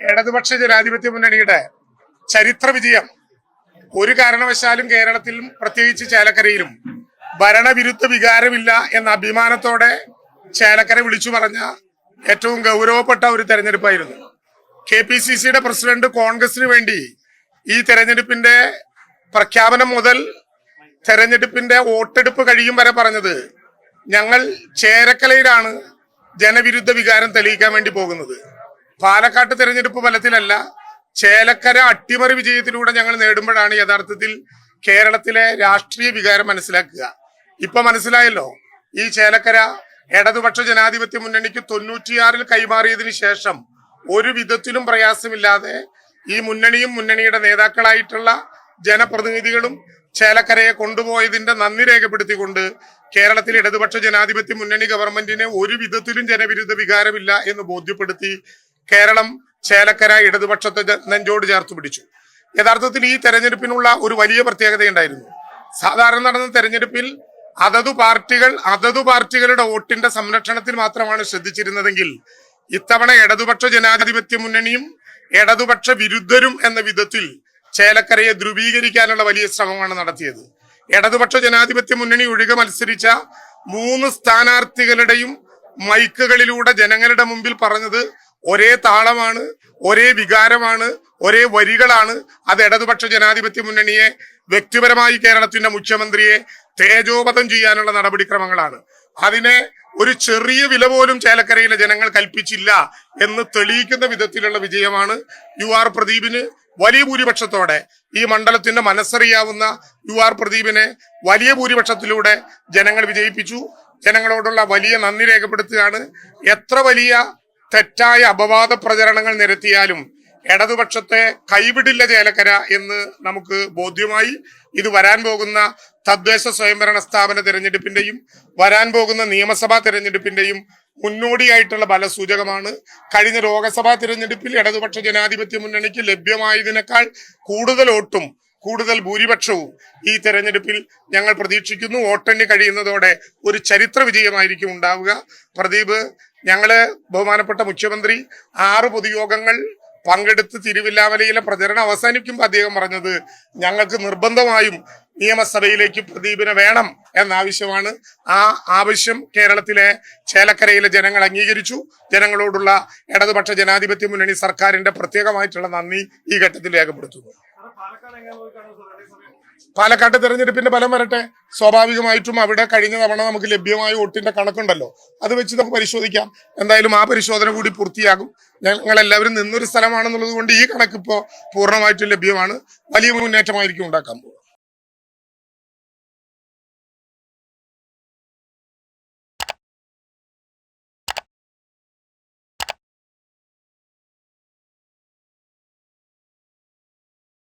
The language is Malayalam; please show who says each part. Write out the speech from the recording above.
Speaker 1: ഇടതുപക്ഷ ജനാധിപത്യ മുന്നണിയുടെ ചരിത്ര വിജയം ഒരു കാരണവശാലും കേരളത്തിലും പ്രത്യേകിച്ച് ചേലക്കരയിലും ഭരണവിരുദ്ധ വികാരമില്ല എന്ന അഭിമാനത്തോടെ ചേലക്കര വിളിച്ചു പറഞ്ഞ ഏറ്റവും ഗൗരവപ്പെട്ട ഒരു തെരഞ്ഞെടുപ്പായിരുന്നു. കെ പി സി സിയുടെ പ്രസിഡന്റ് കോൺഗ്രസിന് വേണ്ടി ഈ തെരഞ്ഞെടുപ്പിന്റെ പ്രഖ്യാപനം മുതൽ തെരഞ്ഞെടുപ്പിന്റെ വോട്ടെടുപ്പ് കഴിയും വരെ പറഞ്ഞത് ഞങ്ങൾ ചേരക്കലയിലാണ് ജനവിരുദ്ധ വികാരം തെളിയിക്കാൻ വേണ്ടി പോകുന്നത്. പാലക്കാട്ട് തെരഞ്ഞെടുപ്പ് ഫലത്തിലല്ല ചേലക്കര അട്ടിമറി വിജയത്തിലൂടെ ഞങ്ങൾ നേടുമ്പോഴാണ് യഥാർത്ഥത്തിൽ കേരളത്തിലെ രാഷ്ട്രീയ വികാരം മനസ്സിലാക്കുക. ഇപ്പൊ മനസ്സിലായല്ലോ ഈ ചേലക്കര ഇടതുപക്ഷ ജനാധിപത്യ മുന്നണിക്ക് തൊണ്ണൂറ്റിയാറിൽ കൈമാറിയതിന് ശേഷം ഒരു വിധത്തിലും പ്രയാസമില്ലാതെ ഈ മുന്നണിയും മുന്നണിയുടെ നേതാക്കളായിട്ടുള്ള ജനപ്രതിനിധികളും ചേലക്കരയെ കൊണ്ടുപോയതിന്റെ നന്ദി രേഖപ്പെടുത്തിക്കൊണ്ട് കേരളത്തിൽ ഇടതുപക്ഷ ജനാധിപത്യ മുന്നണി ഗവൺമെന്റിനെ ഒരു വിധത്തിലും ജനവിരുദ്ധ വികാരമില്ല എന്ന് ബോധ്യപ്പെടുത്തി കേരളം ചേലക്കര ഇടതുപക്ഷത്തെ നെഞ്ചോട് ചേർത്ത് പിടിച്ചു. യഥാർത്ഥത്തിൽ ഈ തെരഞ്ഞെടുപ്പിനുള്ള ഒരു വലിയ പ്രത്യേകതയുണ്ടായിരുന്നു സാധാരണ നടന്ന തെരഞ്ഞെടുപ്പിൽ അതതു പാർട്ടികൾ അതതു പാർട്ടികളുടെ വോട്ടിന്റെ സംരക്ഷണത്തിൽ മാത്രമാണ് ശ്രദ്ധിച്ചിരുന്നതെങ്കിൽ ഇത്തവണ ഇടതുപക്ഷ ജനാധിപത്യ മുന്നണിയും ഇടതുപക്ഷ വിരുദ്ധരും എന്ന വിധത്തിൽ ചേലക്കരയെ ധ്രുവീകരിക്കാനുള്ള വലിയ ശ്രമമാണ് നടത്തിയത്. ഇടതുപക്ഷ ജനാധിപത്യ മുന്നണി ഒഴികെ മത്സരിച്ച മൂന്ന് സ്ഥാനാർത്ഥികളുടെയും മൈക്കുകളിലൂടെ ജനങ്ങളുടെ മുമ്പിൽ പറഞ്ഞത് ഒരേ താളമാണ് ഒരേ വികാരമാണ് ഒരേ വരികളാണ്. അത് ഇടതുപക്ഷ ജനാധിപത്യ മുന്നണിയെ വ്യക്തിപരമായി കേരളത്തിന്റെ മുഖ്യമന്ത്രിയെ തേജോപതം ചെയ്യാനുള്ള നടപടിക്രമങ്ങളാണ്. അതിനെ ഒരു ചെറിയ വില പോലും ചേലക്കരയിലെ ജനങ്ങൾ കൽപ്പിച്ചില്ല എന്ന് തെളിയിക്കുന്ന വിധത്തിലുള്ള വിജയമാണ് യു ആർ പ്രദീപിന് വലിയ ഭൂരിപക്ഷത്തോടെ. ഈ മണ്ഡലത്തിന്റെ മനസ്സറിയാവുന്ന യു ആർ പ്രദീപിനെ വലിയ ഭൂരിപക്ഷത്തിലൂടെ ജനങ്ങൾ വിജയിപ്പിച്ചു. ജനങ്ങളോടുള്ള വലിയ നന്ദി രേഖപ്പെടുത്തുകയാണ്. എത്ര വലിയ തെറ്റായ അപവാദ പ്രചരണങ്ങൾ നിരത്തിയാലും ഇടതുപക്ഷത്തെ കൈവിടില്ല ചേലക്കര എന്ന് നമുക്ക് ബോധ്യമായി. ഇത് വരാൻ പോകുന്ന തദ്ദേശ സ്വയംഭരണ സ്ഥാപന തിരഞ്ഞെടുപ്പിന്റെയും വരാൻ പോകുന്ന നിയമസഭാ തിരഞ്ഞെടുപ്പിന്റെയും മുന്നോടിയായിട്ടുള്ള ബലസൂചകമാണ് കഴിഞ്ഞ ലോകസഭാ തിരഞ്ഞെടുപ്പിൽ ഇടതുപക്ഷ ജനാധിപത്യ മുന്നണിക്ക് ലഭ്യമായതിനേക്കാൾ കൂടുതൽ വോട്ടും കൂടുതൽ ഭൂരിപക്ഷവും ഈ തെരഞ്ഞെടുപ്പിൽ ഞങ്ങൾ പ്രതീക്ഷിക്കുന്നു. വോട്ടെണ്ണി കഴിയുന്നതോടെ ഒരു ചരിത്ര വിജയമായിരിക്കും ഉണ്ടാവുക. പ്രദീപ് ഞങ്ങൾ ബഹുമാനപ്പെട്ട മുഖ്യമന്ത്രി ആറ് പൊതുയോഗങ്ങൾ പങ്കെടുത്ത് തിരുവില്ലാമലയിലെ പ്രചരണം അവസാനിക്കുമ്പോൾ അദ്ദേഹം പറഞ്ഞത് ഞങ്ങൾക്ക് നിർബന്ധമായും നിയമസഭയിലേക്ക് പ്രദീപിനെ വേണം എന്ന ആവശ്യമാണ്. ആ ആവശ്യം കേരളത്തിലെ ചേലക്കരയിലെ ജനങ്ങൾ അംഗീകരിച്ചു. ജനങ്ങളോടുള്ള ഇടതുപക്ഷ ജനാധിപത്യ മുന്നണി സർക്കാരിന്റെ പ്രത്യേകമായിട്ടുള്ള നന്ദി ഈ ഘട്ടത്തിൽ രേഖപ്പെടുത്തുന്നു. പാലക്കാട്ട് തെരഞ്ഞെടുപ്പിന്റെ ഫലം വരട്ടെ. സ്വാഭാവികമായിട്ടും അവിടെ കഴിഞ്ഞ തവണ നമുക്ക് ലഭ്യമായ വോട്ടിന്റെ കണക്കുണ്ടല്ലോ. അത് വെച്ച് നമുക്ക് പരിശോധിക്കാം. എന്തായാലും ആ പരിശോധന കൂടി പൂർത്തിയാകും. ഞങ്ങൾ എല്ലാവരും നിന്നൊരു സ്ഥലമാണെന്നുള്ളത് കൊണ്ട് ഈ കണക്കിപ്പോ പൂർണമായിട്ടും ലഭ്യമാണ്. വലിയ മുന്നേറ്റമായിരിക്കും ഉണ്ടാക്കാൻ പോകുന്നത്.